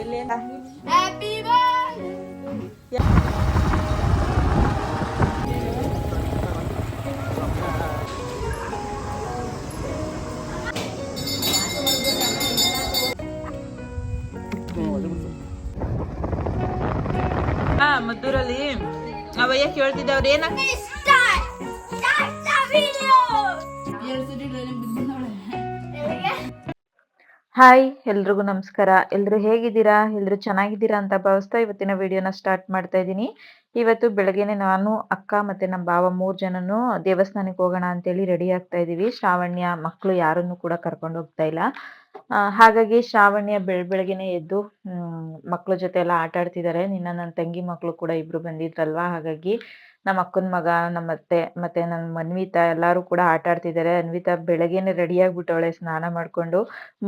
ಎಲ್ಲಿ Happy birthday. ಹಾ ಮದ್ದೂರಲ್ಲಿ ಅವಯ್ಯ ಕೇಳ್ತಿದ್ದವ್ರ ಏನ Start. Hi ಎಲ್ರಿಗೂ ನಮಸ್ಕಾರ. ಎಲ್ರು ಹೇಗಿದ್ದೀರಾ? ಎಲ್ರು ಚೆನ್ನಾಗಿದ್ದೀರಾ ಅಂತ ಭಾವಿಸ್ತಾ ಇವತ್ತಿನ ವಿಡಿಯೋನ ಸ್ಟಾರ್ಟ್ ಮಾಡ್ತಾ ಇದ್ದೀನಿ. ಇವತ್ತು ಬೆಳಗ್ಗೆನೆ ನಾನು, ಅಕ್ಕ ಮತ್ತೆ ನಮ್ಮ ಬಾವ ಮೂರು ಜನನು ದೇವಸ್ಥಾನಕ್ಕೆ ಹೋಗೋಣ ಅಂತೇಳಿ ರೆಡಿ ಆಗ್ತಾ ಇದ್ದೀವಿ. ಶ್ರಾವಣ್ಯ ಮಕ್ಕಳು ಯಾರನ್ನು ಕೂಡ ಕರ್ಕೊಂಡು ಹೋಗ್ತಾ ಇಲ್ಲ. ಹಾಗಾಗಿ ಶ್ರಾವಣ್ಯ ಬೆಳ, ಬೆಳಗ್ಗೆನೆ ಎದ್ದು ಮಕ್ಕಳ ಜೊತೆ ಎಲ್ಲ ಆಟ ಆಡ್ತಿದ್ದಾರೆ ನಿನ್ನ ನನ್ನ ತಂಗಿ ಮಕ್ಕಳು ಕೂಡ ಇಬ್ರು ಬಂದಿದ್ರಲ್ವಾ? ಹಾಗಾಗಿ ನಮ್ಮ ಅಕ್ಕನ ಮಗ ನಮ್ಮ ಅತ್ತೆ ಮತ್ತೆ ನನ್ನ ಮನ್ವಿತಾ ಎಲ್ಲಾರು ಕೂಡ ಆಟ ಆಡ್ತಿದ್ದಾರೆ ಅನ್ವಿತಾ ಬೆಳಗ್ಗೆನೆ ರೆಡಿ ಆಗ್ಬಿಟ್ಟವಳೆ. ಸ್ನಾನ ಮಾಡ್ಕೊಂಡು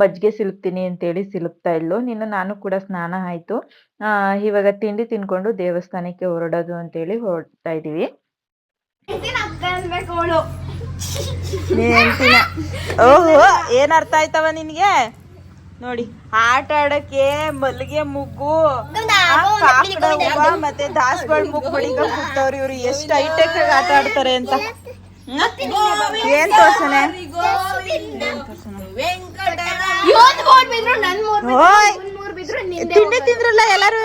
ಮಜ್ಜಿಗೆ ಸಿಲುಕ್ತೀನಿ ಅಂತೇಳಿ ಸಿಲುಕ್ತಾ ಇದ್ಲು. ನಿನ್ನ ನಾನು ಕೂಡ ಸ್ನಾನ ಆಯ್ತು. ಆ ಇವಾಗ ತಿಂಡಿ ತಿನ್ಕೊಂಡು ದೇವಸ್ಥಾನಕ್ಕೆ ಹೊರಡೋದು ಅಂತೇಳಿ ಹೊರಡ್ತಾ ಇದೀವಿ. ಅಕ್ಕ ಅನ್ಬೇಕು ಅವಳು. ಓಹೋ ಏನ್ ಅರ್ಥ ಆಯ್ತವ ನಿನ್ಗೆ? ನೋಡಿ ಆಟ ಆಡಕ್ಕೆ ಮಲ್ಲಿಗೆ ಮುಗ್ಗು ಆ, ಕಾಕಡ ಹೂವ ಮತ್ತೆ ದಾಸವಾಳ ಮುಗ್ಗು ಇವ್ರು. ಎಷ್ಟು ಹೈಟೆಕ್ ಆಗಿ ಆಟ ಆಡ್ತಾರೆ ಅಂತ? ಏನ್ ತೋರ್ಸನೆ? ಇವತ್ತು ಬಿದ್ರು ನನ್ ಮೂರ್ ಬಿದ್ರು, ಓಯ್! ಮೂರ್ ಬಿದ್ರು ತಿಂಡಿ ತಿಂದ್ರಲ್ಲ ಎಲ್ಲಾರು?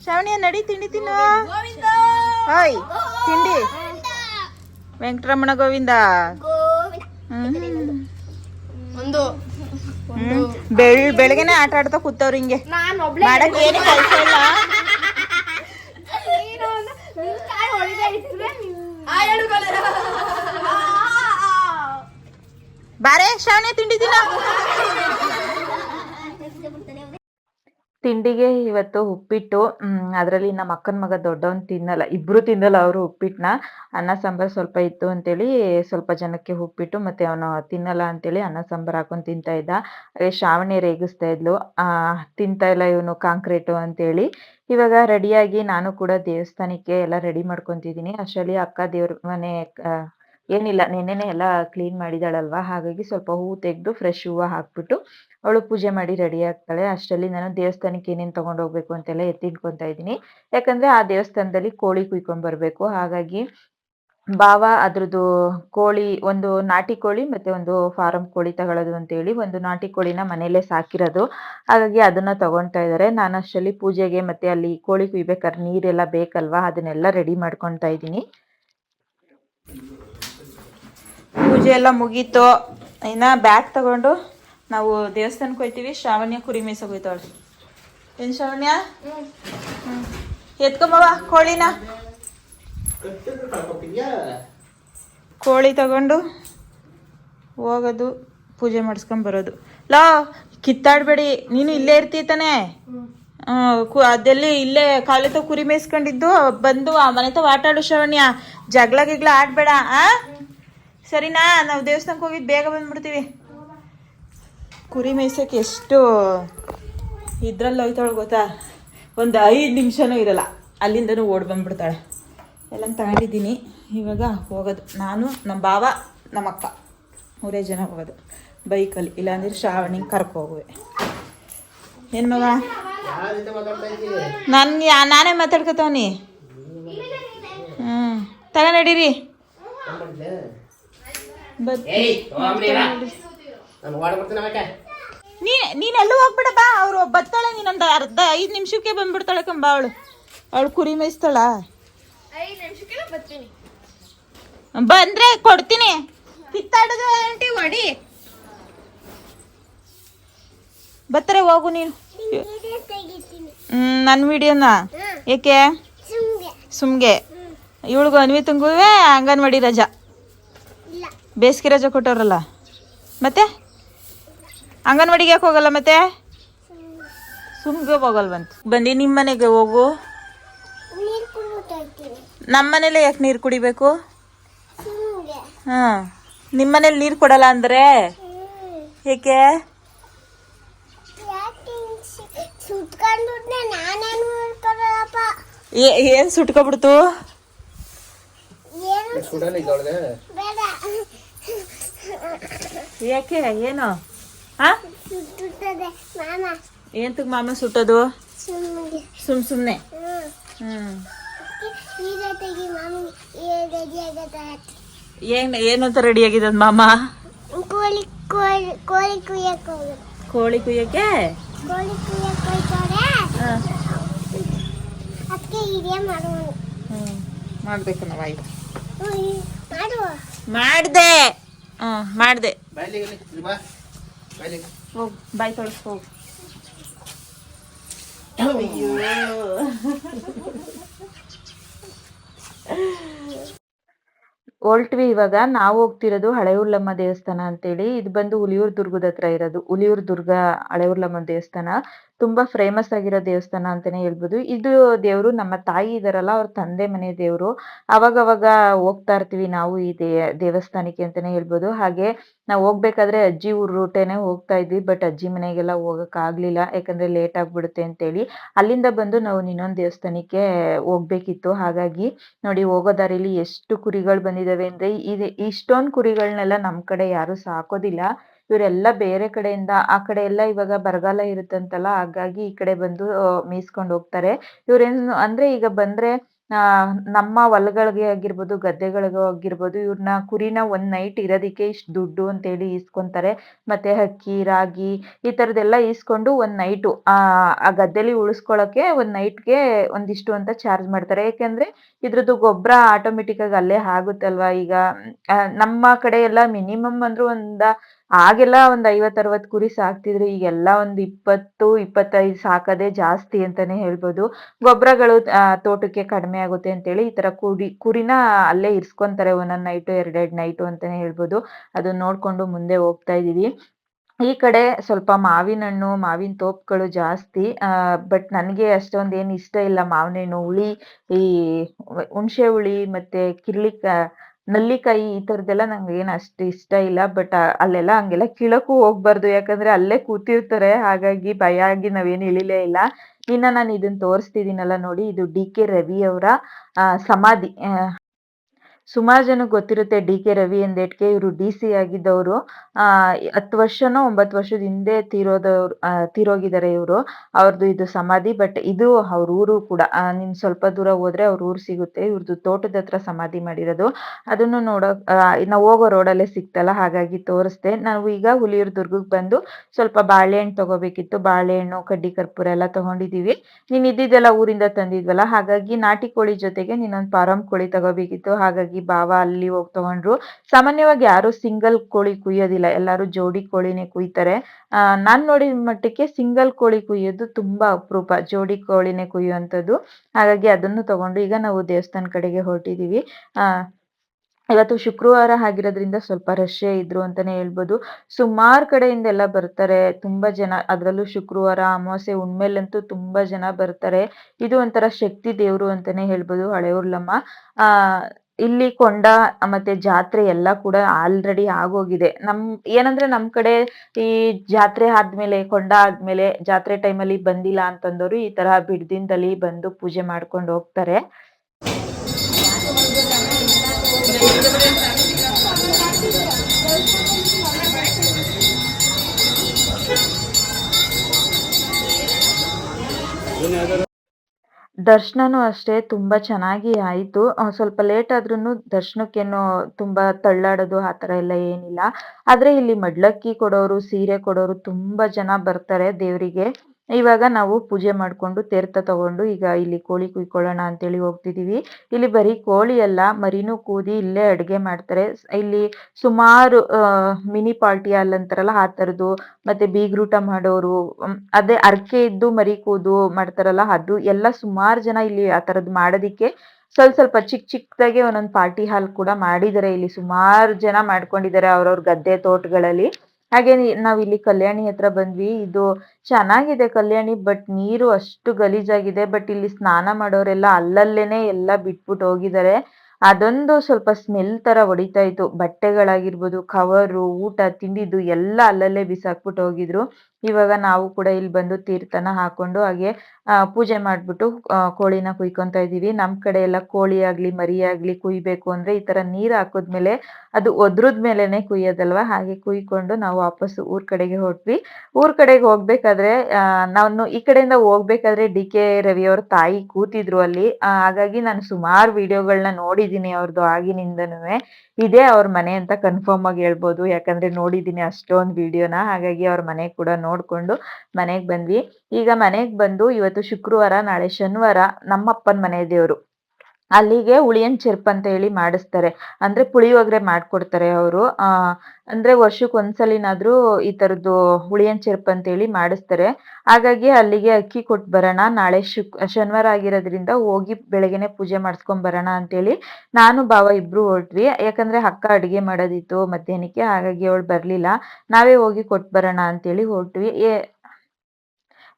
ಶ್ರಾವಣಿಯ ನಡಿ ತಿಂಡಿ ತಿನ್ನು ಓಯ್ ತಿಂಡಿ. ವೆಂಕಟರಮಣ ಗೋವಿಂದ. ಹ್ಮ್. ಒಂದು. ಹ್ಮ್. ಬೆಳ್ ಬೆಳಗ್ಗೆನೆ ಆಟ ಆಡ್ತಾ ಕೂತವ್ರು ಹಿಂಗೆ. ಮಾಡಕ್ ಏನು ಕೆಲ್ಸ ಇಲ್ಲ. ಬಾರೆ ಶಾವಣೆ ತಿಂಡಿ ಕಾಲ್ ಹೊಡಿತಾ ಇದ್ರೆ ನಿನ್- ಆ, ಹೇಳು ಕಣೆ. ಆ, ಆ, ಆ. ಬಾರೆ ಶ್ರಾವಣಿಯ ತಿಂಡಿ ತಿನ್ನ ತಿಂಡಿಗೆ ಇವತ್ತು ಉಪ್ಪಿಟ್ಟು ಅದರಲ್ಲಿ ನಮ್ಮ ಅಕ್ಕನ ಮಗ ದೊಡ್ಡವನ್ ತಿನ್ನಲ್ಲ, ಇಬ್ರು ತಿನ್ನಲ್ಲ ಅವರು ಉಪ್ಪಿಟ್ಟನ್ನ ಅನ್ನ, ಸಾಂಬಾರ್ ಸ್ವಲ್ಪ ಇತ್ತು ಅಂತೇಳಿ ಸ್ವಲ್ಪ ಜನಕ್ಕೆ ಉಪ್ಪಿಟ್ಟು ಮತ್ತೆ ಅವನು ತಿನ್ನಲ್ಲ ಅಂತೇಳಿ ಅನ್ನ, ಸಾಂಬಾರ್ ಹಾಕೊಂಡ್ ತಿಂತಾ ಇದ್ದ. ಅದೇ ಶ್ರಾವಣಿ ರೇಗಿಸ್ತಾ ಇದ್ಲು. ಆ, ತಿಂತಾ ಇಲ್ಲ ಇವನು ಕಾಂಕ್ರೀಟು ಅಂತೇಳಿ. ಇವಾಗ ರೆಡಿಯಾಗಿ ನಾನು ಕೂಡ ದೇವಸ್ಥಾನಕ್ಕೆ ಎಲ್ಲ ರೆಡಿ ಮಾಡ್ಕೊತಿದ್ದೀನಿ. ಅಷ್ಟರಲ್ಲಿ ಅಕ್ಕ ದೇವ್ರ ಮನೆ ಏನಿಲ್ಲ, ನಿನ್ನೆನೆ ಎಲ್ಲ ಕ್ಲೀನ್ ಮಾಡಿದಾಳಲ್ವಾ ಹಾಗಾಗಿ ಸ್ವಲ್ಪ ಹೂವು ತೆಗೆದು ಫ್ರೆಶ್ ಹೂವು ಹಾಕ್ಬಿಟ್ಟು ಅವಳು ಪೂಜೆ ಮಾಡಿ ರೆಡಿ ಆಗ್ತಾಳೆ. ಅಷ್ಟರಲ್ಲಿ ನಾನು ದೇವಸ್ಥಾನಕ್ಕೆ ಏನೇನು ತಗೊಂಡು ಹೋಗ್ಬೇಕು ಅಂತೆಲ್ಲ ಎತ್ತಿಟ್ಕೊತಾ ಇದ್ದೀನಿ. ಯಾಕಂದ್ರೆ ಆ ದೇವಸ್ಥಾನದಲ್ಲಿ ಕೋಳಿ ಕುಯ್ಕೊಂಡ್ ಬರಬೇಕು. ಹಾಗಾಗಿ ಬಾವ ಅದ್ರದ್ದು ಕೋಳಿ, ಒಂದು ನಾಟಿ ಕೋಳಿ ಮತ್ತೆ ಒಂದು ಫಾರಂ ಕೋಳಿ ತಗೊಳ್ಳೋದು ಅಂತೇಳಿ ಒಂದು ನಾಟಿ ಕೋಳಿನ ಮನೆಯಲ್ಲೇ ಸಾಕಿರೋದು. ಹಾಗಾಗಿ ಅದನ್ನ ತಗೊಂತಾ ಇದ್ದಾರೆ. ನಾನು ಅಷ್ಟರಲ್ಲಿ ಪೂಜೆಗೆ ಮತ್ತೆ ಅಲ್ಲಿ ಕೋಳಿ ಕುಯ್ಬೇಕಾದ್ರೆ ನೀರೆಲ್ಲ ಬೇಕಲ್ವಾ? ಅದನ್ನೆಲ್ಲ ರೆಡಿ ಮಾಡ್ಕೊತಾ ಇದ್ದೀನಿ. ಪೂಜೆ ಎಲ್ಲ ಮುಗೀತು. ಇನ್ನ ಬ್ಯಾಗ್ ತಗೊಂಡು ನಾವು ದೇವಸ್ಥಾನಕ್ಕೆ ಹೋಯ್ತೀವಿ. ಶ್ರಾವಣ್ಯ ಕುರಿ ಮೇಯ್ಸಕ್ ಹೋಯ್ತಾವಳೆ ಏನ್ ಶ್ರಾವಣ್ಯ? ಎತ್ಕೊಂಬವ ಕೋಳಿನ. ಕೋಳಿ ತಗೊಂಡು ಹೋಗೋದು, ಪೂಜೆ ಮಾಡಿಸ್ಕೊಂಡ್ ಬರೋದು. ಲಾ, ಕಿತ್ತಾಡ್ಬೇಡಿ. ನೀನು ಇಲ್ಲೇ ಇರ್ತೀ ತಾನೇ? ಅದೆಲ್ಲಿ ಇಲ್ಲೇ ಕಾಲಿತ ಕುರಿ ಮೇಯಿಸ್ಕೊಂಡಿದ್ದು? ಬಂದು ಆ ಮನೆ ಆಟಾಡು ಆಟ ಆಡು ಶ್ರವಣ್ಯ. ಜಗಳ ಗಿಗ್ಲ ಆಡ್ಬೇಡ, ಆ? ಸರಿನಾ? ನಾವು ದೇವಸ್ಥಾನಕ್ಕೆ ಹೋಗಿದ್ದು ಬೇಗ ಬಂದ್ಬಿಡ್ತೀವಿ. ಕುರಿ ಮೇಯ್ಸಕ್ಕೆ ಎಷ್ಟು ಇದ್ರಲ್ಲಿ ಹೋಯ್ತಾಳೆ ಗೊತ್ತಾ? ಒಂದು ಐದು ನಿಮಿಷನೂ ಇರಲ್ಲ. ಅಲ್ಲಿಂದನೂ ಓಡ್ ಬಂದ್ಬಿಡ್ತಾಳೆ. ಎಲ್ಲ ತಗೊಂಡಿದ್ದೀನಿ. ಇವಾಗ ಹೋಗೋದು. ನಾನು ನಮ್ಮ ಬಾವ ನಮ್ಮ ಅಕ್ಕ ಮೂರೇ ಜನ ಹೋಗೋದು. ಬೈಕಲ್ಲಿ, ಇಲ್ಲಾಂದ್ರೆ ಶ್ರಾವಣಿಗೆ ಕರ್ಕೊ ಹೋಗುವೆ. ಏನು ಮಗ? ನಾನು ನಾನೇ ಮಾತಾಡ್ಕೊತವನಿ. ಹ್ಞೂ ತಗೊಂಡೀರಿ ನೀ ನೀನೆಲ್ಲೂ ಹೋಗ್ಬಿಡಪ್ಪ ಅವ್ರು ಬರ್ತಾಳೆ ನೀನೊಂದು ಅರ್ಧ ಐದು ನಿಮಿಷಕ್ಕೆ ಬಂದ್ಬಿಡ್ತಾಳೆ ಕಂಬ ಅವಳು. ಅವಳು ಕುರಿ ಮೇಯಿಸ್ತಾಳ. ಬಂದ್ರೆ ಕೊಡ್ತೀನಿ. ಕಿತ್ತಾಡೋದು ಆಂಟಿ ಹೊಡಿ. ಬತ್ತರೆ ಹೋಗು ನೀನು. ಹ್ಮ್ ನನ್ನ ವಿಡಿಯೋನ? ಏಕೆ? ಸುಮ್ಗೆ. ಇವಳಿಗೂ ಅನ್ವಿತಂಗುವೆ ಅಂಗನವಾಡಿ ರಜಾ. ಬೇಸಿಗೆ ರಜೆ ಕೊಟ್ಟವ್ರಲ್ಲ. ಮತ್ತೆ? ಅಂಗನವಾಡಿಗೆ ಯಾಕೆ ಹೋಗಲ್ಲ ಮತ್ತೆ? ಸುಮ್ಗೆ ಹೋಗಲ್ವಂತ ಬಂದು ನಿಮ್ಮ ಮನೆಗೆ ಹೋಗು. ನಮ್ಮ ಮನೇಲೆ ಯಾಕೆ ನೀರು ಕುಡಿಬೇಕು? ಹಾಂ. ನಿಮ್ಮ ಮನೇಲಿ ನೀರು ಕೊಡಲ್ಲ ಅಂದ್ರೆ? ಏಕೆ? ಏನು ಸುಟ್ಕೊಬಿಡ್ತು? ಯಾಕೆ ಏನು? ಹಾ ಸುತ್ತುತ್ತದೆ ಮಾಮ. ಸುಟ್ಟದು? ಸುಮ್ ಸುಮ್ನೆ. ಹ್ಮ್. ಏನ್ ಏನಂತ ರೆಡಿ ಆಗಿದ ಮಾಮ? ಕೋಳಿ ಕೋಳಿ ಕೋಳಿ ಕುಯ್ಯಕ್ ಕೋಳಿ ಕುಯ್ಯಕ್ಕೆ? ಕೋಳಿ ಕುಯ್ಯಕ್ ಹೋಯ್ತಾರೆ ಅದಕ್ಕೆ ಇದೇ ಮಾಡುವ ಹ್ಮ್. ಮಾಡ್ಬೇಕು ನಾವು ಆಯ್ತು ಮಾಡುವ. ಮಾಡ್ದೆ! ಹ್ಮ್ ಮಾಡ್ದೆ. ಹೋಗ್ ಬಾಯ್ ತೊಳಸ್ ಹೋಗ್. ಹೊಲ್ಟ್ವಿ ಇವಾಗ ನಾವು ಹೋಗ್ತಿರೋದು ಹಳೆ ಉಳ್ಳಮ್ಮ ದೇವಸ್ಥಾನ ಅಂತೇಳಿ. ಇದು ಬಂದು ಹುಲಿಯೂರ್ ದುರ್ಗದ ಹತ್ರ ಇರೋದು ಹುಲಿಯೂರ್ ದುರ್ಗ ಹಳೆ ಉಳ್ಳಮ್ಮ ದೇವಸ್ಥಾನ. ತುಂಬಾ ಫೇಮಸ್ ಆಗಿರೋ ದೇವಸ್ಥಾನ ಅಂತಾನೆ ಹೇಳ್ಬೋದು. ಇದು ದೇವರು ನಮ್ಮ ತಾಯಿ ಇದಾರಲ್ಲ, ಅವ್ರ ತಂದೆ ಮನೆ ದೇವ್ರು. ಅವಾಗ ಅವಾಗ ಹೋಗ್ತಾ ಇರ್ತೀವಿ ನಾವು ಈ ದೇ, ದೇವಸ್ಥಾನಕ್ಕೆ ಅಂತಾನೆ ಹೇಳ್ಬೋದು. ಹಾಗೆ ನಾವು ಹೋಗ್ಬೇಕಾದ್ರೆ ಅಜ್ಜಿ ಊರ್ ರೂಟೇನೆ ಹೋಗ್ತಾ ಇದ್ವಿ ಬಟ್ ಅಜ್ಜಿ ಮನೆಗೆಲ್ಲ ಹೋಗಕ್ ಆಗ್ಲಿಲ್ಲ. ಯಾಕಂದ್ರೆ ಲೇಟ್ ಆಗ್ಬಿಡುತ್ತೆ ಅಂತೇಳಿ. ಅಲ್ಲಿಂದ ಬಂದು ನಾವು ಇನ್ನೊಂದ್ ದೇವಸ್ಥಾನಕ್ಕೆ ಹೋಗ್ಬೇಕಿತ್ತು. ಹಾಗಾಗಿ ನೋಡಿ ಹೋಗೋ ದಾರಿಲಿ ಎಷ್ಟು ಕುರಿಗಳು ಬಂದಿದಾವೆ ಅಂದ್ರೆ, ಇದು, ಇಷ್ಟೊಂದ್ ಕುರಿಗಳನ್ನೆಲ್ಲ ನಮ್ ಕಡೆ ಯಾರು ಸಾಕೋದಿಲ್ಲ. ಇವರೆಲ್ಲ ಬೇರೆ ಕಡೆಯಿಂದ, ಆ ಕಡೆ ಎಲ್ಲ ಇವಾಗ ಬರಗಾಲ ಇರುತ್ತಂತಲ್ಲ, ಹಾಗಾಗಿ ಈ ಕಡೆ ಬಂದು ಮೀಸ್ಕೊಂಡು ಹೋಗ್ತಾರೆ. ಇವ್ರೇನು ಅಂದ್ರೆ ಈಗ ಬಂದ್ರೆ ನಮ್ಮ ಹೊಲಗಳಿಗೆ ಆಗಿರ್ಬೋದು, ಗದ್ದೆಗಳಿಗೆ ಆಗಿರ್ಬೋದು ಇವ್ರನ್ನ ಕುರಿನ ಒಂದ್ ನೈಟ್ ಇರೋದಕ್ಕೆ ಇಷ್ಟು ದುಡ್ಡು ಅಂತೇಳಿ ಇಸ್ಕೊಂತಾರೆ ಮತ್ತೆ ಅಕ್ಕಿ, ರಾಗಿ ಈ ಥರದ್ದೆಲ್ಲ ಈಸ್ಕೊಂಡು ಒಂದ್ ನೈಟು ಆ ಆ ಗದ್ದೆಲಿ ಉಳಿಸ್ಕೊಳ್ಳೋಕೆ ಒಂದ್ ನೈಟ್ಗೆ ಒಂದಿಷ್ಟು ಅಂತ ಚಾರ್ಜ್ ಮಾಡ್ತಾರೆ. ಯಾಕೆಂದ್ರೆ ಇದ್ರದ್ದು ಗೊಬ್ಬರ ಆಟೋಮೆಟಿಕ್ ಆಗಿ ಅಲ್ಲೇ ಆಗುತ್ತಲ್ವಾ? ಈಗ ನಮ್ಮ ಕಡೆ ಎಲ್ಲ ಮಿನಿಮಮ್ ಅಂದ್ರೂ ಒಂದ ಆಗೆಲ್ಲ ಒಂದ್ ಐವತ್ ಅರವತ್ ಕುರಿ ಸಾಕ್ತಿದ್ರು ಈಗೆಲ್ಲ ಒಂದ್ ಇಪ್ಪತ್ತು, ಇಪ್ಪತ್ತೈದು ಸಾಕದೆ ಜಾಸ್ತಿ ಅಂತಾನೆ ಹೇಳ್ಬೋದು. ಗೊಬ್ಬರಗಳು ತೋಟಕ್ಕೆ ಕಡಿಮೆ ಆಗುತ್ತೆ ಅಂತೇಳಿ ಈ ತರ ಕುರಿ, ಕುರಿನ ಅಲ್ಲೇ ಇರ್ಸ್ಕೊಂತಾರೆ ಒಂದೊಂದ್ ನೈಟು ಎರಡೆರಡ್ ನೈಟು ಅಂತಾನೆ ಹೇಳ್ಬೋದು. ಅದನ್ನ ನೋಡ್ಕೊಂಡು ಮುಂದೆ ಹೋಗ್ತಾ ಇದೀವಿ. ಈ ಕಡೆ ಸ್ವಲ್ಪ ಮಾವಿನ ಹಣ್ಣು, ಮಾವಿನ ತೋಪುಗಳು ಜಾಸ್ತಿ ಬಟ್ ನನಗೆ ಅಷ್ಟೊಂದು ಏನು ಇಷ್ಟ ಇಲ್ಲ ಮಾವಿನ ಹಣ್ಣು, ಹುಳಿ, ಈ, ಹುಣಸೆ ಹುಳಿ ಮತ್ತೆ ಕಿರ್ಲಿಕ ನಲ್ಲಿಕಾಯಿ ಈ ತರದ್ದೆಲ್ಲ ನಂಗೆ ಏನ್ ಅಷ್ಟು ಇಷ್ಟ ಇಲ್ಲ ಬಟ್ ಅಲ್ಲೆಲ್ಲ ಹಂಗೆಲ್ಲ ಕೀಳಕ್ಕೂ ಹೋಗ್ಬಾರ್ದು. ಯಾಕಂದ್ರೆ ಅಲ್ಲೇ ಕೂತಿರ್ತಾರೆ, ಹಾಗಾಗಿ ಭಯ ಆಗಿ ನಾವೇನು ಇಳಿಲೇ ಇಲ್ಲ. ಇನ್ನ ನಾನು ಇದನ್ನ ತೋರಿಸ್ತಿದ್ದೀನಲ್ಲ ನೋಡಿ, ಇದು ಡಿ ಕೆ ರವಿ ಅವರ ಸಮಾಧಿ ಸುಮಾರು ಜನಕ್ಕೆ ಗೊತ್ತಿರುತ್ತೆ ಡಿ ಕೆ ರವಿ ಎಂದೇಟ್ಗೆ ಇವರು ಡಿ ಸಿ ಆಗಿದ್ದವರು. ಹತ್ತು ವರ್ಷನೋ ಒಂಬತ್ತು ವರ್ಷದ ಹಿಂದೆ ತೀರೋದವ್ರು ತೀರೋಗಿದ್ದಾರೆ ಇವರು. ಅವ್ರದ್ದು ಇದು ಸಮಾಧಿ ಬಟ್ ಇದು ಅವ್ರ ಊರು ಕೂಡ. ನಿನ್ ಸ್ವಲ್ಪ ದೂರ ಹೋದ್ರೆ ಅವ್ರ ಊರು ಸಿಗುತ್ತೆ. ಇವ್ರದ್ದು ತೋಟದ ಹತ್ರ ಸಮಾಧಿ ಮಾಡಿರೋದು. ಅದನ್ನು ನೋಡೋಕ್ ಆ, ನಾವು ಹೋಗೋ ರೋಡಲ್ಲೇ ಸಿಕ್ತಲ್ಲ ಹಾಗಾಗಿ ತೋರಿಸ್ದೆ. ನಾವು ಈಗ ಹುಲಿಯೂರ್ ದುರ್ಗಕ್ಕೆ ಬಂದು ಸ್ವಲ್ಪ ಬಾಳೆಹಣ್ಣು ತಗೋಬೇಕಿತ್ತು. ಬಾಳೆಹಣ್ಣು ಕಡ್ಡಿ ಕರ್ಪೂರ ಎಲ್ಲ ತಗೊಂಡಿದೀವಿ. ನೀನ್ ಇದ್ದಿದ್ದೆಲ್ಲ ಊರಿಂದ ತಂದಿದ್ವಲ್ಲ ಹಾಗಾಗಿ ನಾಟಿ ಕೋಳಿ ಜೊತೆಗೆ ನೀನೊಂದ್ ಫಾರಂ ಕೋಳಿ ತಗೋಬೇಕಿತ್ತು. ಹಾಗಾಗಿ ಬಾವ ಅಲ್ಲಿ ಹೋಗಿ ತಗೊಂಡ್ರು. ಸಾಮಾನ್ಯವಾಗಿ ಯಾರು ಸಿಂಗಲ್ ಕೋಳಿ ಕುಯ್ಯೋದಿಲ್ಲ. ಎಲ್ಲರೂ ಜೋಡಿ ಕೋಳಿನೇ ಕುಯ್ತಾರೆ. ನಾನು ನೋಡಿದ ಮಟ್ಟಕ್ಕೆ ಸಿಂಗಲ್ ಕೋಳಿ ಕುಯ್ಯೋದು ತುಂಬಾ ಅಪರೂಪ. ಜೋಡಿ ಕೋಳಿನೇ ಕುಯ್ಯುವಂಥದ್ದು. ಹಾಗಾಗಿ ಅದನ್ನು ತಗೊಂಡು ಈಗ ನಾವು ದೇವಸ್ಥಾನ ಕಡೆಗೆ ಹೊರಟಿದ್ದೀವಿ ಇವತ್ತು ಶುಕ್ರವಾರ ಆಗಿರೋದ್ರಿಂದ ಸ್ವಲ್ಪ ರಶ್ಶೇ ಇದ್ರು ಅಂತಾನೆ ಹೇಳ್ಬೋದು. ಸುಮಾರು ಕಡೆಯಿಂದ ಎಲ್ಲ ಬರ್ತಾರೆ. ತುಂಬಾ ಜನ. ಅದರಲ್ಲೂ ಶುಕ್ರವಾರ, ಅಮಾವಾಸ್ಯೆ ಉಣ್ಮೇಲಂತೂ ತುಂಬಾ ಜನ ಬರ್ತಾರೆ. ಇದು ಒಂಥರ ಶಕ್ತಿ ದೇವರು ಅಂತಾನೆ ಹೇಳ್ಬೋದು ಹಳೆಯವ್ರಲ್ಲಮ್ಮ ಆ ಇಲ್ಲಿ ಕೊಂಡ, ಮತ್ತೆ ಜಾತ್ರೆ ಎಲ್ಲ ಕೂಡ ಆಲ್ರೆಡಿ ಆಗೋಗಿದೆ. ನಮ್, ಏನಂದ್ರೆ ನಮ್ ಕಡೆ ಈ ಜಾತ್ರೆ ಆದ್ಮೇಲೆ, ಕೊಂಡ ಆದ್ಮೇಲೆ, ಜಾತ್ರೆ ಟೈಮಲ್ಲಿ ಬಂದಿಲ್ಲ ಅಂತಂದವರು ಈ ತರ ಬಿಡ್ದಿಂದಲ್ಲಿ ಬಂದು ಪೂಜೆ ಮಾಡ್ಕೊಂಡು ಹೋಗ್ತಾರೆ. ದರ್ಶನನೂ ಅಷ್ಟೇ ತುಂಬಾ ಚೆನ್ನಾಗಿ ಆಯ್ತು. ಸ್ವಲ್ಪ ಲೇಟ್ ಆದ್ರೂನು ದರ್ಶನಕ್ಕೇನು ತುಂಬಾ ತಳ್ಳಾಡೋದು ಆ ತರ ಎಲ್ಲ ಏನಿಲ್ಲ. ಆದ್ರೆ ಇಲ್ಲಿ ಮಡ್ಲಕ್ಕಿ ಕೊಡೋರು, ಸೀರೆ ಕೊಡೋರು ತುಂಬಾ ಜನ ಬರ್ತಾರೆ ದೇವ್ರಿಗೆ. ಇವಾಗ ನಾವು ಪೂಜೆ ಮಾಡ್ಕೊಂಡು ತೀರ್ಥ ತಗೊಂಡು ಈಗ ಇಲ್ಲಿ ಕೋಳಿ ಕುಯ್ಕೊಳ್ಳೋಣ ಅಂತೇಳಿ ಹೋಗ್ತಿದೀವಿ. ಇಲ್ಲಿ ಬರೀ ಕೋಳಿ ಅಲ್ಲ, ಮರಿನೂ ಕೂದಿ ಇಲ್ಲೇ ಅಡುಗೆ ಮಾಡ್ತಾರೆ. ಇಲ್ಲಿ ಸುಮಾರು ಮಿನಿ ಪಾರ್ಟಿ ಹಾಲ್ ಅಂತಾರಲ್ಲ, ಆ ಥರದ್ದು, ಮತ್ತೆ ಬೀಗ್ರೂಟ ಮಾಡೋರು ಅದೇ ಅರ್ಕೆ ಇದ್ದು ಮರಿ ಕೂದು ಮಾಡ್ತಾರಲ್ಲ, ಅದು ಎಲ್ಲ ಸುಮಾರು ಜನ ಇಲ್ಲಿ ಆ ಥರದ್ದು ಮಾಡೋದಿಕ್ಕೆ ಸ್ವಲ್ಪ ಸ್ವಲ್ಪ ಚಿಕ್ಕ ಚಿಕ್ಕದಾಗೆ ಒಂದೊಂದು ಪಾರ್ಟಿ ಹಾಲ್ ಕೂಡ ಮಾಡಿದ್ದಾರೆ. ಇಲ್ಲಿ ಸುಮಾರು ಜನ ಮಾಡ್ಕೊಂಡಿದ್ದಾರೆ ಅವ್ರವ್ರ ಗದ್ದೆ ತೋಟಗಳಲ್ಲಿ. ಹಾಗೆ ನಾವ್ ಇಲ್ಲಿ ಕಲ್ಯಾಣಿ ಹತ್ರ ಬಂದ್ವಿ. ಇದು ಚೆನ್ನಾಗಿದೆ ಕಲ್ಯಾಣಿ, ಬಟ್ ನೀರು ಅಷ್ಟು ಗಲೀಜಾಗಿದೆ. ಬಟ್ ಇಲ್ಲಿ ಸ್ನಾನ ಮಾಡೋರೆಲ್ಲ ಅಲ್ಲಲ್ಲೇನೆ ಎಲ್ಲ ಬಿಟ್ಬಿಟ್ಟು ಹೋಗಿದ್ದಾರೆ. ಅದೊಂದು ಸ್ವಲ್ಪ ಸ್ಮೆಲ್ ತರ ಹೊಡಿತಾ ಇತ್ತು. ಬಟ್ಟೆಗಳಾಗಿರ್ಬೋದು ಕವರು ಊಟ ತಿಂಡಿದ್ದು ಎಲ್ಲ ಅಲ್ಲಲ್ಲೇ ಬಿಸಾಕ್ಬಿಟ್ಟು ಹೋಗಿದ್ರು. ಇವಾಗ ನಾವು ಕೂಡ ಇಲ್ಲಿ ಬಂದು ತೀರ್ಥನ ಹಾಕೊಂಡು ಹಾಗೆ ಪೂಜೆ ಮಾಡ್ಬಿಟ್ಟು ಕೋಳಿನ ಕುಯ್ಕೊಂತ ಇದ್ದೀವಿ. ನಮ್ಮ ಕಡೆ ಎಲ್ಲ ಕೋಳಿ ಆಗಲಿ, ಮರಿ ಆಗಲಿ ಕುಯ್ಬೇಕು ಅಂದ್ರೆ ಈ ತರ ನೀರು ಹಾಕಿದ್ಮೇಲೆ ಅದು ಒದ್ರದ ಮೇಲೇ ಕುಯ್ಯೋದಲ್ವ? ಹಾಗೆ ಕುಯ್ಕೊಂಡು ನಾವು ವಾಪಸ್ ಊರ್ ಕಡೆಗೆ ಹೊರಟ್ವಿ ಊರ್ ಕಡೆಗೆ ಹೋಗ್ಬೇಕಾದ್ರೆ ನಾನು ಈ ಕಡೆಯಿಂದ ಹೋಗ್ಬೇಕಾದ್ರೆ ಡಿ ಕೆ ರವಿ ಅವ್ರ ತಾಯಿ ಕೂತಿದ್ರು ಅಲ್ಲಿ. ಹಾಗಾಗಿ ನಾನು ಸುಮಾರು ವಿಡಿಯೋಗಳನ್ನ ನೋಡಿದೀನಿ ಅವ್ರದ್ದು ಆಗಿನಿಂದನೂ ಇದೇ ಅವ್ರ ಮನೆ ಅಂತ ಕನ್ಫರ್ಮ್ ಆಗಿ ಹೇಳ್ಬೋದು. ಯಾಕಂದ್ರೆ ನೋಡಿದೀನಿ ಅಷ್ಟೊಂದು ವಿಡಿಯೋನ ಹಾಗಾಗಿ ಅವ್ರ ಮನೆ ಕೂಡ ನೋಡ್ಕೊಂಡು ಮನೆಗೆ ಬಂದ್ವಿ. ಈಗ ಮನೆಗೆ ಬಂದು ಇವತ್ತು ಶುಕ್ರವಾರ, ನಾಳೆ ಶನಿವಾರ ನಮ್ಮಪ್ಪನ ಮನೆ ದೇವ್ರು. ಅಲ್ಲಿಗೆ ಉಳಿಯನ್ ಚೆರ್ಪ್ ಅಂತ ಹೇಳಿ ಮಾಡಿಸ್ತಾರೆ. ಅಂದ್ರೆ ಪುಳಿಯೋಗರೆ ಮಾಡ್ಕೊಡ್ತಾರೆ ಅವರು. ಅಂದ್ರೆ ವರ್ಷಕ್ಕೆ ಒಂದ್ಸಲಿನಾದ್ರೂ ಈ ತರದ್ದು ಹುಳಿಯನ್ ಚೆರ್ಪ್ ಅಂತ ಹೇಳಿ ಮಾಡಿಸ್ತಾರೆ. ಹಾಗಾಗಿ ಅಲ್ಲಿಗೆ ಅಕ್ಕಿ ಕೊಟ್ಟು ಬರೋಣ. ನಾಳೆ ಶುಕ್, ಶನಿವಾರ ಆಗಿರೋದ್ರಿಂದ ಹೋಗಿ ಬೆಳಗ್ಗೆನೆ ಪೂಜೆ ಮಾಡಿಸ್ಕೊಂಡ್ ಬರೋಣ ಅಂತೇಳಿ ನಾನು, ಭಾವ ಇಬ್ರು ಹೊರಟ್ವಿ. ಯಾಕಂದ್ರೆ ಅಕ್ಕ ಅಡಿಗೆ ಮಾಡೋದಿತ್ತು ಮಧ್ಯಾಹ್ನಕ್ಕೆ. ಹಾಗಾಗಿ ಅವಳು ಬರ್ಲಿಲ್ಲ. ನಾವೇ ಹೋಗಿ ಕೊಟ್ಟು ಬರೋಣ ಅಂತೇಳಿ ಹೊರಟ್ವಿ.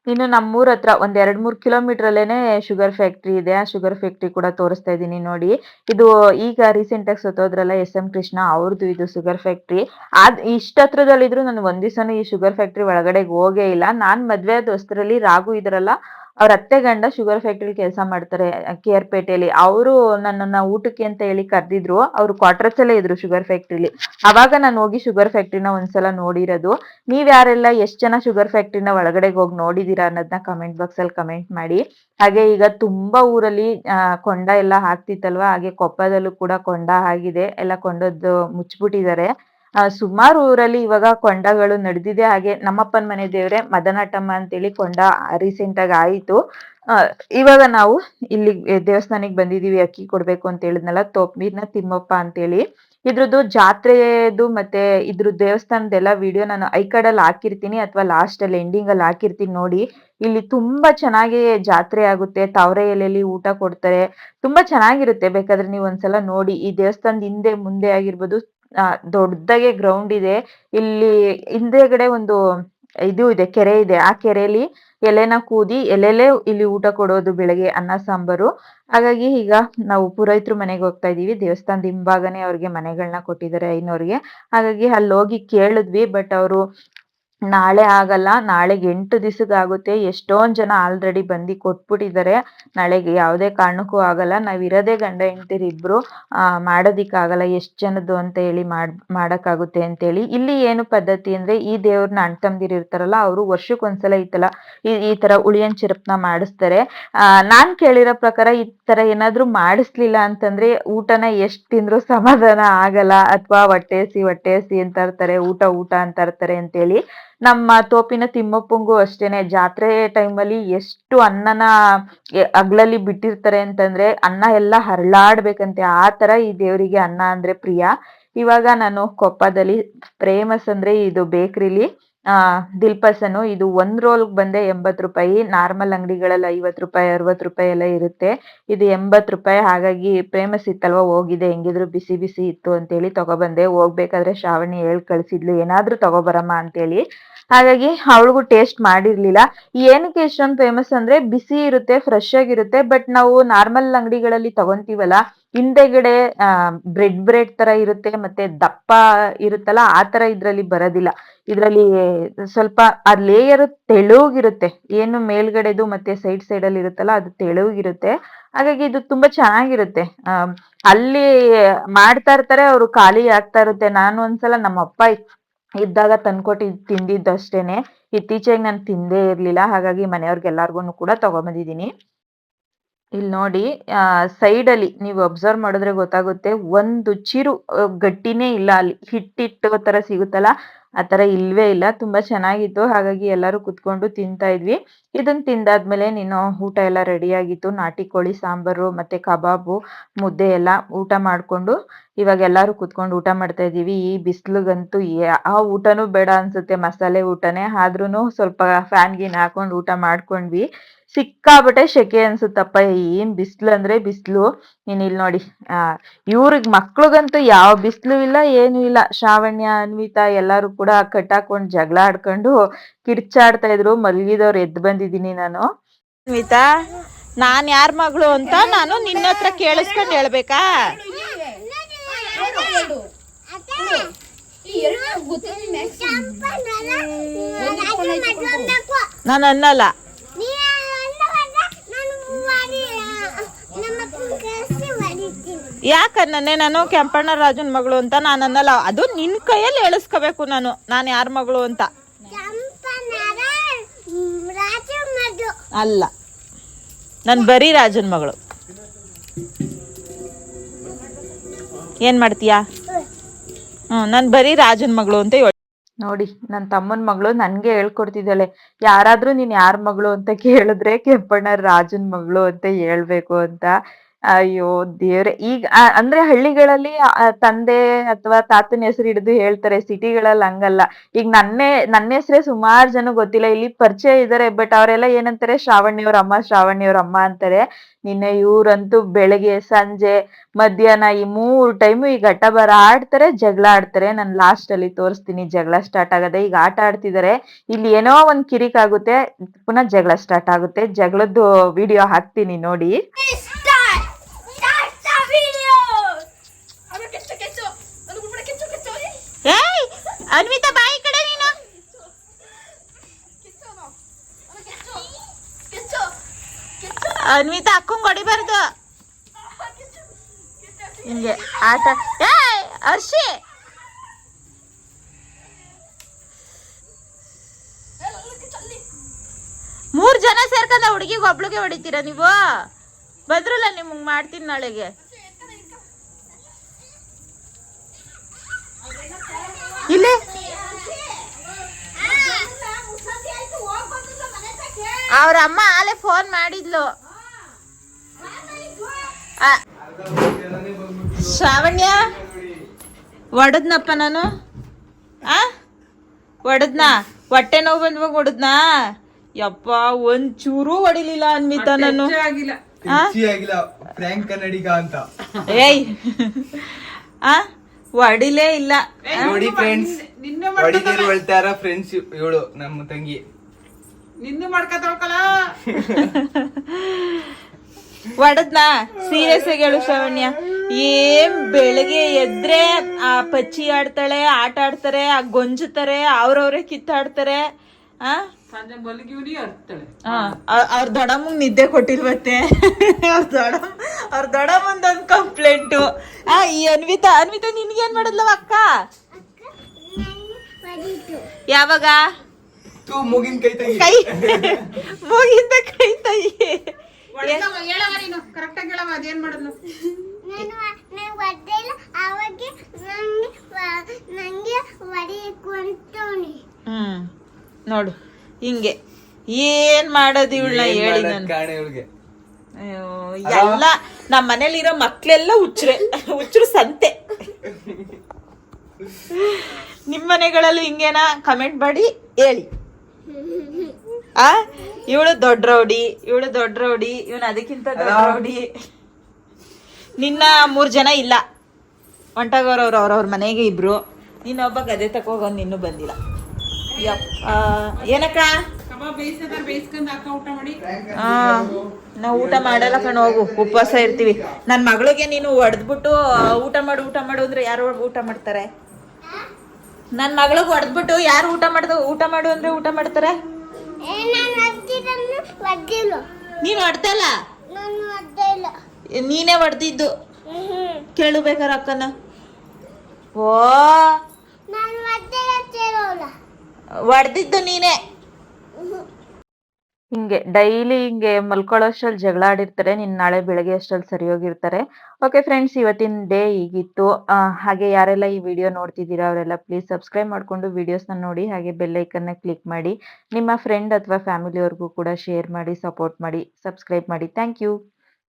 ಇನ್ನು ನಮ್ಮೂರ ಹತ್ರ ಒಂದ್ ಎರಡ್ ಮೂರ್ ಕಿಲೋಮೀಟರ್ ಅಲ್ಲೇನೆ ಶುಗರ್ ಫ್ಯಾಕ್ಟ್ರಿ ಇದೆ. ಆ ಶುಗರ್ ಫ್ಯಾಕ್ಟ್ರಿ ಕೂಡ ತೋರಿಸ್ತಾ ಇದೀನಿ ನೋಡಿ. ಇದು ಈಗ ರೀಸೆಂಟ್ ಆಗಿ ಸತ್ತೋದ್ರಲ್ಲ ಎಸ್ ಎಂ ಕೃಷ್ಣ ಅವ್ರದ್ದು ಇದು ಶುಗರ್ ಫ್ಯಾಕ್ಟ್ರಿ. ಅದ್ ಇಷ್ಟ ಹತ್ರದಲ್ಲಿದ್ರು ನಾನು ಒಂದ್ ಈ ಶುಗರ್ ಫ್ಯಾಕ್ಟ್ರಿ ಒಳಗಡೆ ಹೋಗೇ ಇಲ್ಲ. ನಾನ್ ಮದ್ವೆ ಆದ ರಾಗು ಇದ್ರಲ್ಲ ಅವ್ರ ಅತ್ತೆ ಗಂಡ ಶುಗರ್ ಫ್ಯಾಕ್ಟ್ರಿ ಕೆಲಸ ಮಾಡ್ತಾರೆ ಕೆ ಆರ್ ಪೇಟೆಯಲ್ಲಿ ಅವರು ನನ್ನನ್ನ ಊಟಕ್ಕೆ ಅಂತ ಹೇಳಿ ಕರೆದಿದ್ರು. ಅವ್ರು ಕ್ವಾರ್ಟರ್ಸ್ ಅಲ್ಲೇ ಇದ್ರು ಶುಗರ್ ಫ್ಯಾಕ್ಟ್ರಿಲಿ. ಅವಾಗ ನಾನು ಹೋಗಿ ಶುಗರ್ ಫ್ಯಾಕ್ಟ್ರಿನ ಒಂದ್ಸಲ ನೋಡಿರೋದು. ನೀವ್ ಯಾರೆಲ್ಲ ಎಷ್ಟ್ ಜನ ಶುಗರ್ ಫ್ಯಾಕ್ಟ್ರಿನ ಒಳಗಡೆ ಹೋಗಿ ನೋಡಿದೀರಾ ಅನ್ನೋದನ್ನ ಕಮೆಂಟ್ ಬಾಕ್ಸ್ ಅಲ್ಲಿ ಕಮೆಂಟ್ ಮಾಡಿ. ಹಾಗೆ ಈಗ ತುಂಬಾ ಊರಲ್ಲಿ ಕೊಂಡ ಎಲ್ಲ ಹಾಕ್ತಿತ್ತಲ್ವಾ? ಹಾಗೆ ಕೊಪ್ಪದಲ್ಲೂ ಕೂಡ ಕೊಂಡ ಆಗಿದೆ. ಎಲ್ಲ ಕೊಂಡದ್ದು ಮುಚ್ಬಿಟ್ಟಿದ್ದಾರೆ. ಆ, ಸುಮಾರು ಊರಲ್ಲಿ ಇವಾಗ ಕೊಂಡಗಳು ನಡೆದಿದೆ. ಹಾಗೆ ನಮ್ಮಪ್ಪನ ಮನೆ ದೇವ್ರೆ ಮದನಾಟಮ್ಮ ಅಂತೇಳಿ ಕೊಂಡ ರೀಸೆಂಟ್ ಆಗಿ ಆಯಿತು. ಇವಾಗ ನಾವು ಇಲ್ಲಿ ದೇವಸ್ಥಾನಕ್ಕೆ ಬಂದಿದೀವಿ ಅಕ್ಕಿ ಕೊಡ್ಬೇಕು ಅಂತ ಹೇಳಿದ್ನಲ್ಲ, ತೋಪ್ಮೀರ್ನ ತಿಮ್ಮಪ್ಪ ಅಂತೇಳಿ. ಇದ್ರದ್ದು ಜಾತ್ರೆದು ಮತ್ತೆ ಇದ್ರ ದೇವಸ್ಥಾನದೆಲ್ಲ ವಿಡಿಯೋ ನಾನು ಐಕಡಲ್ಲಿ ಹಾಕಿರ್ತೀನಿ, ಅಥವಾ ಲಾಸ್ಟ್ ಅಲ್ಲಿ ಎಂಡಿಂಗ್ ಅಲ್ಲಿ ಹಾಕಿರ್ತೀನಿ ನೋಡಿ. ಇಲ್ಲಿ ತುಂಬಾ ಚೆನ್ನಾಗಿ ಜಾತ್ರೆ ಆಗುತ್ತೆ, ತಾವರೆ ಎಲೆಯಲ್ಲಿ ಊಟ ಕೊಡ್ತಾರೆ. ತುಂಬಾ ಚೆನ್ನಾಗಿರುತ್ತೆ, ಬೇಕಾದ್ರೆ ನೀವು ಒಂದ್ಸಲ ನೋಡಿ. ಈ ದೇವಸ್ಥಾನದ ಹಿಂದೆ ಮುಂದೆ ಆಗಿರ್ಬೋದು ದೊಡ್ಡದಾಗೆ ಗ್ರೌಂಡ್ ಇದೆ. ಇಲ್ಲಿ ಹಿಂದೆಗಡೆ ಒಂದು ಇದು ಇದೆ, ಕೆರೆ ಇದೆ. ಆ ಕೆರೆಯಲ್ಲಿ ಎಲೆನ ಕೂದಿ ಎಲೆಲೆ ಇಲ್ಲಿ ಊಟ ಕೊಡೋದು ಬೆಳಗ್ಗೆ ಅನ್ನ, ಸಾಂಬಾರು. ಹಾಗಾಗಿ ಈಗ ನಾವು ಪುರೋಹಿತರು ಮನೆಗೆ ಹೋಗ್ತಾ ಇದೀವಿ. ದೇವಸ್ಥಾನದ ಹಿಂಭಾಗನೇ ಅವ್ರಿಗೆ ಮನೆಗಳನ್ನ ಕೊಟ್ಟಿದ್ದಾರೆ ಐನೋರ್ಗೆ. ಹಾಗಾಗಿ ಅಲ್ಲಿ ಹೋಗಿ ಕೇಳಿದ್ವಿ, ಬಟ್ ಅವರು ನಾಳೆ ಆಗಲ್ಲ, ನಾಳೆಗೆ ಎಂಟು ದಿವಸಗಾಗುತ್ತೆ ಎಷ್ಟೊಂದ್ ಜನ ಆಲ್ರೆಡಿ ಬಂದು ಕೊಟ್ಬಿಟ್ಟಿದ್ದಾರೆ. ನಾಳೆಗೆ ಯಾವುದೇ ಕಾರಣಕ್ಕೂ ಆಗಲ್ಲ. ನಾವ್ ಇರೋದೇ ಗಂಡ ಹೆಂಡ್ತಿರಿಬ್ರು ಆ, ಮಾಡೋದಿಕ್ಕಾಗಲ್ಲ. ಎಷ್ಟ್ ಜನದ್ದು ಅಂತ ಹೇಳಿ ಮಾಡ್, ಮಾಡಕ್ಕಾಗುತ್ತೆ ಅಂತೇಳಿ. ಇಲ್ಲಿ ಏನು ಪದ್ಧತಿ ಅಂದ್ರೆ, ಈ ದೇವ್ರನ್ನ ಅಣ್ಣ ತಮ್ದಿರ್ ಇರ್ತಾರಲ್ಲ, ಅವರು ವರ್ಷಕ್ಕೊಂದ್ಸಲ ಈ ಈ ಈ ತರ ಉಳಿಯನ್ ಚಿರಪ್ನ ಮಾಡಿಸ್ತಾರೆ. ನಾನ್ ಕೇಳಿರೋ ಪ್ರಕಾರ ಈ ತರ ಏನಾದರೂ ಮಾಡಿಸ್ಲಿಲ್ಲ ಅಂತಂದ್ರೆ, ಊಟನ ಎಷ್ಟ್ ತಿಂದ್ರು ಸಮಾಧಾನ ಆಗಲ್ಲ. ಅಥವಾ ಹೊಟ್ಟೆ ಹಸಿ ಹೊಟ್ಟೆ ಹಸಿ ಅಂತ ಇರ್ತಾರೆ ಊಟ ಊಟ ಅಂತ ಇರ್ತಾರೆ ಅಂತೇಳಿ. ನಮ್ಮ ತೋಪಿನ ತಿಮ್ಮಪ್ಪಂಗೂ ಅಷ್ಟೇನೆ. ಜಾತ್ರೆ ಟೈಮಲ್ಲಿ ಎಷ್ಟು ಅನ್ನನ ಅಗ್ಲಲ್ಲಿ ಬಿಟ್ಟಿರ್ತಾರೆ ಅಂತಂದ್ರೆ ಅನ್ನ ಎಲ್ಲ ಹರಳಾಡ್ಬೇಕಂತೆ. ಆ ತರ ಈ ದೇವರಿಗೆ ಅನ್ನ ಅಂದ್ರೆ ಪ್ರಿಯ. ಇವಾಗ ನಾನು ಕೊಪ್ಪದಲ್ಲಿ, ಪ್ರೇಮಸ್ ಅಂದ್ರೆ ಇದು ಬೇಕ್ರಿಲಿ. ದಿಲ್ಪಸನು ಇದು ಒಂದು ರೋಲ್ ಬಂದೆ ಎಂಬತ್ತು ರೂಪಾಯಿ, ನಾರ್ಮಲ್ ಅಂಗಡಿಗಳಲ್ಲಿ ಐವತ್ ರೂಪಾಯಿ ಅರವತ್ ರೂಪಾಯಿ ಎಲ್ಲ ಇರುತ್ತೆ. ಇದು ಎಂಬತ್ ರೂಪಾಯಿ, ಹಾಗಾಗಿ ಫೇಮಸ್ ಇತ್ತಲ್ವಾ, ಹೋಗಿದೆ, ಹೆಂಗಿದ್ರು ಬಿಸಿ ಬಿಸಿ ಇತ್ತು ಅಂತೇಳಿ ತಗೊಬಂದೆ. ಹೋಗ್ಬೇಕಾದ್ರೆ ಶ್ರಾವಣಿ ಹೇಳಿ ಕಳ್ಸಿದ್ಲು, ಏನಾದ್ರೂ ತಗೋಬರಮ್ಮ ಅಂತೇಳಿ. ಹಾಗಾಗಿ ಅವಳಿಗೂ ಟೇಸ್ಟ್ ಮಾಡಿರಲಿಲ್ಲ. ಏನಕ್ಕೆ ಇಷ್ಟೊಂದು ಫೇಮಸ್ ಅಂದ್ರೆ, ಬಿಸಿ ಇರುತ್ತೆ ಫ್ರೆಶ್ ಆಗಿರುತ್ತೆ ಬಟ್ ನಾವು ನಾರ್ಮಲ್ ಅಂಗಡಿಗಳಲ್ಲಿ ತಗೊಂತೀವಲ್ಲ ಹಿಂದೆಗಡೆ ಬ್ರೆಡ್ ಬ್ರೆಡ್ ತರ ಇರುತ್ತೆ, ಮತ್ತೆ ದಪ್ಪ ಇರುತ್ತಲ್ಲ, ಆ ತರ ಇದ್ರಲ್ಲಿ ಬರೋದಿಲ್ಲ. ಇದ್ರಲ್ಲಿ ಸ್ವಲ್ಪ, ಆ ಲೇಯರ್ ತೆಳುಗಿರುತ್ತೆ. ಏನು ಮೇಲ್ಗಡೆದು ಮತ್ತೆ ಸೈಡ್ ಸೈಡ್ ಅಲ್ಲಿ ಇರುತ್ತಲ್ಲ, ಅದು ತೆಳುಗಿರುತ್ತೆ. ಹಾಗಾಗಿ ಇದು ತುಂಬಾ ಚೆನ್ನಾಗಿರುತ್ತೆ. ಅಲ್ಲಿ ಮಾಡ್ತಾ ಇರ್ತಾರೆ, ಅವರು ಖಾಲಿ ಆಗ್ತಾ ಇರುತ್ತೆ. ನಾನು ಒಂದ್ಸಲ ನಮ್ಮ ಅಪ್ಪ ಇದ್ದಾಗ ತಂದ್ಕೊಟ್ಟು, ತಿಂದಿದ್ದಷ್ಟೇನೆ. ಇತ್ತೀಚೆಗೆ ನಾನು ತಿಂದೇ ಇರ್ಲಿಲ್ಲ. ಹಾಗಾಗಿ ಮನೆಯವ್ರಿಗೆಲ್ಲಾರ್ಗು ಕೂಡ ತಗೊಂಬಂದಿದೀನಿ ಇಲ್ಲಿ ನೋಡಿ ಸೈಡ್ ಅಲ್ಲಿ ನೀವು ಅಬ್ಸರ್ವ್ ಮಾಡಿದ್ರೆ ಗೊತ್ತಾಗುತ್ತೆ, ಒಂದು ಚಿರು ಗಟ್ಟಿನೇ ಇಲ್ಲ ಅಲ್ಲಿ. ಹಿಟ್ಟಿಟ್ಟು ತರ ಸಿಗುತ್ತಲ್ಲ, ಆ ತರ ಇಲ್ವೇ ಇಲ್ಲ. ತುಂಬಾ ಚೆನ್ನಾಗಿತ್ತು. ಹಾಗಾಗಿ ಎಲ್ಲರೂ ಕುತ್ಕೊಂಡು ತಿಂತಾ ಇದ್ವಿ. ಇದನ್ನ ತಿಂದಾದ್ಮೇಲೆ ನೀನು ಊಟ ಎಲ್ಲ ರೆಡಿ ಆಗಿತ್ತು. ನಾಟಿ ಕೋಳಿ ಸಾಂಬಾರು ಮತ್ತೆ ಕಬಾಬು, ಮುದ್ದೆ ಎಲ್ಲ ಊಟ ಮಾಡ್ಕೊಂಡು ಇವಾಗ ಎಲ್ಲರೂ ಕುತ್ಕೊಂಡು ಊಟ ಮಾಡ್ತಾ ಇದೀವಿ ಈ ಬಿಸಿಲಿಗಂತೂ ಆ ಊಟನೂ ಬೇಡ ಅನ್ಸುತ್ತೆ. ಮಸಾಲೆ ಊಟನೇ. ಆದ್ರೂನು ಸ್ವಲ್ಪ ಫ್ಯಾನ್ ಗೀನ್ ಹಾಕೊಂಡು ಊಟ ಮಾಡ್ಕೊಂಡ್ವಿ. ಸಿಕ್ಕಾಬಟ್ಟೆ ಶೆಕೆ ಅನ್ಸುತ್ತಪ್ಪ. ಏನ್ ಬಿಸ್ಲು ಅಂದ್ರೆ ಬಿಸ್ಲು. ನೀನ್ ಇಲ್ಲಿ ನೋಡಿ. ಆ ಇವ್ರಿಗೆ ಮಕ್ಳಿಗಂತೂ ಯಾವ ಬಿಸ್ಲು ಇಲ್ಲ ಏನು ಇಲ್ಲ. ಶ್ರಾವಣ್ಯ ಅನ್ವಿತಾ ಎಲ್ಲಾರು ಕೂಡ ಕಟ್ಟಾಕೊಂಡು ಜಗಳ ಆಡ್ಕೊಂಡು ಕಿರ್ಚಾಡ್ತಾ ಇದ್ರು. ಮಲಗಿದವ್ರು ಎದ್ದು ಬಂದಿದೀನಿ ನಾನು. ಅನ್ವಿತಾ ನಾನ್ ಯಾರ ಮಗಳು ಅಂತ ನಾನು ನಿನ್ನ ಹತ್ರ ಕೇಳಿಸ್ಕೊಂಡು ಹೇಳ್ಬೇಕಾ? ನಾನು ಅನ್ನಲ್ಲ. ಯಾಕನ್ನೇ ನಾನು ಕೆಂಪಣ್ಣ ರಾಜನ್ ಮಗಳು ಅಂತ ನಾನು ಅನ್ನಲ್ಲ ಅದು ನಿನ್ ಕೈಯಲ್ಲಿ ಎಳಿಸ್ಕೋಬೇಕು ನಾನು. ನಾನು ಯಾರ ಮಗಳು ಅಂತ? ಅಲ್ಲ. ನಾನು ಬರೀ ರಾಜನ್ ಮಗಳು. ಏನ್ ಮಾಡ್ತೀಯಾ? ಹ್ಮ್. ನಾನು ಬರೀ ರಾಜನ್ ಮಗಳು ಅಂತ ನೋಡಿ ನನ್ನ ತಮ್ಮನ ಮಗಳು ನನ್ಗೆ ಹೇಳ್ಕೊಡ್ತಿದ್ದಾಳೆ. ಯಾರಾದ್ರೂ ನೀನ್ ಯಾರ ಮಗಳು ಅಂತ ಕೇಳಿದ್ರೆ ಕೆಂಪಣ್ಣ ರಾಜನ್ ಮಗಳು ಅಂತ ಹೇಳ್ಬೇಕು ಅಂತ. ಅಯ್ಯೋ ದೇವ್ರೆ, ಈಗ ಅಂದ್ರೆ ಹಳ್ಳಿಗಳಲ್ಲಿ ತಂದೆ ಅಥವಾ ತಾತನ ಹೆಸರು ಹಿಡಿದು ಹೇಳ್ತಾರೆ, ಸಿಟಿಗಳಲ್ಲಿ ಹಂಗಲ್ಲ. ಈಗ ನನ್ನೇ ನನ್ನ ಹೆಸರೇ ಸುಮಾರು ಜನ ಗೊತ್ತಿಲ್ಲ, ಇಲ್ಲಿ ಪರಿಚಯ ಇದಾರೆ ಬಟ್ ಅವರೆಲ್ಲ ಏನಂತಾರೆ, ಶ್ರಾವಣಿಯವ್ರ ಅಮ್ಮ ಶ್ರಾವಣಿಯವ್ರ ಅಮ್ಮ ಅಂತಾರೆ. ನಿನ್ನೆ ಇವ್ರಂತೂ ಬೆಳಗ್ಗೆ, ಸಂಜೆ, ಮಧ್ಯಾಹ್ನ ಈ ಮೂರ್ ಟೈಮು ಈ ಬರ ಆಡ್ತಾರೆ, ಜಗಳ ಆಡ್ತಾರೆ. ನಾನು ಲಾಸ್ಟ್ ಅಲ್ಲಿ ತೋರಿಸ್ತೀನಿ, ಜಗಳ ಸ್ಟಾರ್ಟ್ ಆಗದೆ ಈಗ ಆಟ ಆಡ್ತಿದ್ದಾರೆ ಇಲ್ಲಿ ಏನೋ ಒಂದ್ ಕಿರಿಕ್ ಆಗುತ್ತೆ, ಪುನಃ ಜಗಳ ಸ್ಟಾರ್ಟ್ ಆಗುತ್ತೆ. ಜಗಳದ್ದು ವಿಡಿಯೋ ಹಾಕ್ತೀನಿ ನೋಡಿ. ಅನ್ವಿತಾ, ಬಾಯಿ ಕಡೆ ನೀನು. ಅನ್ವಿತಾ, ಅಕ್ಕಂಗ್ ಹೊಡಿಬಾರ್ದು. ಹಿಂಗೆ ಆಟ. ಏಯ್, ಹರ್ಷಿ. ಮೂರ್ ಜನ ಸೇರ್ಕೊಂಡ ಹುಡುಗಿಗೆ ಒಬ್ಳಿಗೆ ಹೊಡಿತೀರಾ ನೀವು? ಬದ್ರಲ್ಲ ನಿಮ್ಗೆ ಮಾಡ್ತೀನಿ ನಾಳೆಗೆ. ಇಲ್ಲಿ? ಅವ್ರ ಅಮ್ಮ ಆಲೆ ಫೋನ್ ಮಾಡಿದ್ಲು. ಆ, ಶ್ರಾವಣ್ಯ? ಒಡದ್ನಪ್ಪ ನಾನು? ಆ? ಒಡದ್ನ? ಹೊಟ್ಟೆ ನೋವು ಬಂದ್ವಾಗ ಹೊಡದ್ನಾ ಯಪ್ಪ ಒಂದ್ ಚೂರು ಹೊಡಿಲಿಲ್ಲ ಅನ್ಮಿತಾ ನಾನು. ಏಯ್. ಆ? ಹೊಡಿಲೇ ಇಲ್ಲ. ನೋಡಿ ಫ್ರೆಂಡ್ಸ್ ಹೊಡಿತೀರಿ ಹೇಳ್ತಾರ ಫ್ರೆಂಡ್ಸ್ ಇವಳು ನಮ್ಮ ತಂಗಿ. ಹೊಡದ್ನಾ ಸೀರಿಯಸ್ ಆಗಿ ಹೇಳು ಶ್ರವಣ್ಯ. ಏನ್ ಬೆಳಗ್ಗೆ ಎದ್ರೆ ಆ ಪಚ್ಚಿ ಆಡ್ತಾಳೆ ಆಟ ಆಡ್ತಾರೆ ಆ ಗೊಂಜುತ್ತಾರೆ ಅವ್ರವ್ರೆ ಕಿತ್ತಾಡ್ತಾರೆ ಆ? ಆ, ಅ- ಅವ್ರ ದೊಡಮ್ಮಗ್ ನಿದ್ದೆ ಕೊಟ್ಟಿಲ್ವತ್ತೆ. ಅವ್ರ ದೊಡಮ್ ಅವ್ರ ದೊಡ ಬಂದೊಂದು ಕಂಪ್ಲೇಂಟು ಆ ಈ ಅನ್ವಿತಾ ಅನ್ವಿತಾ ನಿನ್ಗೇನ್ ಮಾಡದ್ಲವ ಅಕ್ಕ? ಯಾವಾಗ? ತೂ ಮುಗಿನ ಕೈ ತಂಗಿ. ಕೈ ಮುಗಿಂದ ಕೈ ತೈ ಹ್ಮ್ ನೋಡು ಹಿಂಗೆ. ಏನ್ ಮಾಡೋದು ಇವಳನ್ನ ಹೇಳಿ ನಾನು ಕಾಣೆ ಇವಳಿಗೆ? ಅಯ್ಯೋ, ಎಲ್ಲ ನಮ್ಮ ಮನೇಲಿರೋ ಮಕ್ಳೆಲ್ಲ ಉಚ್ರೆ ಹುಚ್ಚರು ಸಂತೆ. ನಿಮ್ಮ ಮನೆಗಳಲ್ಲೂ ಹಿಂಗೇನಾ? ಕಮೆಂಟ್ ಮಾಡಿ ಹೇಳಿ. ಆ? ಇವಳು ದೊಡ್ಡ ರೌಡಿ ಇವಳು ದೊಡ್ಡ ರೌಡಿ ಇವನು ಅದಕ್ಕಿಂತ ದೊಡ್ಡ ರೌಡಿ. ನಿನ್ನ ಮೂರು ಜನ ಇಲ್ಲ. ಹೊಂಟಾಗೋರವ್ರು ಅವ್ರವ್ರ ಮನೆಗೆ ಇಬ್ರು. ನೀನೊಬ್ಬ ಗದೆ ತಕೋಗೊಂದು ಇನ್ನೂ ಬಂದಿಲ್ಲ. ಯಪ್ಪ ಏನಕ್ಕ? ಆ, ನಾವು ಊಟ ಮಾಡಲ್ಲ ಕಣ ಹೋಗು. ಉಪವಾಸ ಇರ್ತೀವಿ. ನನ್ನ ಮಗಳಿಗೆ ನೀನು ಹೊಡೆದ್ಬಿಟ್ಟು ಊಟ ಮಾಡು ಊಟ ಮಾಡು ಅಂದ್ರೆ ಯಾರು ಊಟ ಮಾಡ್ತಾರೆ? ನನ್ನ ಮಗಳಿಗೆ ಹೊಡೆದ್ಬಿಟ್ಟು ಯಾರು ಊಟ ಮಾಡ್ದ ಊಟ ಮಾಡು ಅಂದ್ರೆ ಊಟ ಮಾಡ್ತಾರೆ? ನೀನು ಹೊಡ್ದಲ್ಲ ನೀನೇ ಹೊಡೆದಿದ್ದು ಕೇಳು ಬೇಕಾರೆ ಅಕ್ಕನ. ಓ. ಹೊಡೆದಿದ್ದು ನೀನೇ. ಹಿಂಗೆ ಡೈಲಿ ಹಿಂಗೆ ಮಲ್ಕೊಳ್ಳೋಷ್ಟ್ರಲ್ಲಿ ಜಗಳ ಆಡಿರ್ತಾರೆ ನಿನ್ ನಾಳೆ ಬೆಳಗ್ಗೆ ಅಷ್ಟ್ರಲ್ಲಿ ಸರಿ ಹೋಗಿರ್ತಾರೆ ಓಕೆ ಫ್ರೆಂಡ್ಸ್ ಇವತ್ತಿನ ಡೇ ಹೀಗಿತ್ತು. ಹಾಗೆ ಯಾರೆಲ್ಲ ಈ ವಿಡಿಯೋ ನೋಡ್ತಿದ್ದೀರಾ ಅವರೆಲ್ಲ ಪ್ಲೀಸ್ ಸಬ್ಸ್ಕ್ರೈಬ್ ಮಾಡ್ಕೊಂಡು ವಿಡಿಯೋಸ್ನ ನೋಡಿ, ಹಾಗೆ ಬೆಲ್ಲೈಕನ್ನ ಕ್ಲಿಕ್ ಮಾಡಿ, ನಿಮ್ಮ ಫ್ರೆಂಡ್ ಅಥವಾ ಫ್ಯಾಮಿಲಿಯವ್ರಿಗೂ ಕೂಡ ಶೇರ್ ಮಾಡಿ ಸಪೋರ್ಟ್ ಮಾಡಿ ಸಬ್ಸ್ಕ್ರೈಬ್ ಮಾಡಿ. Thank you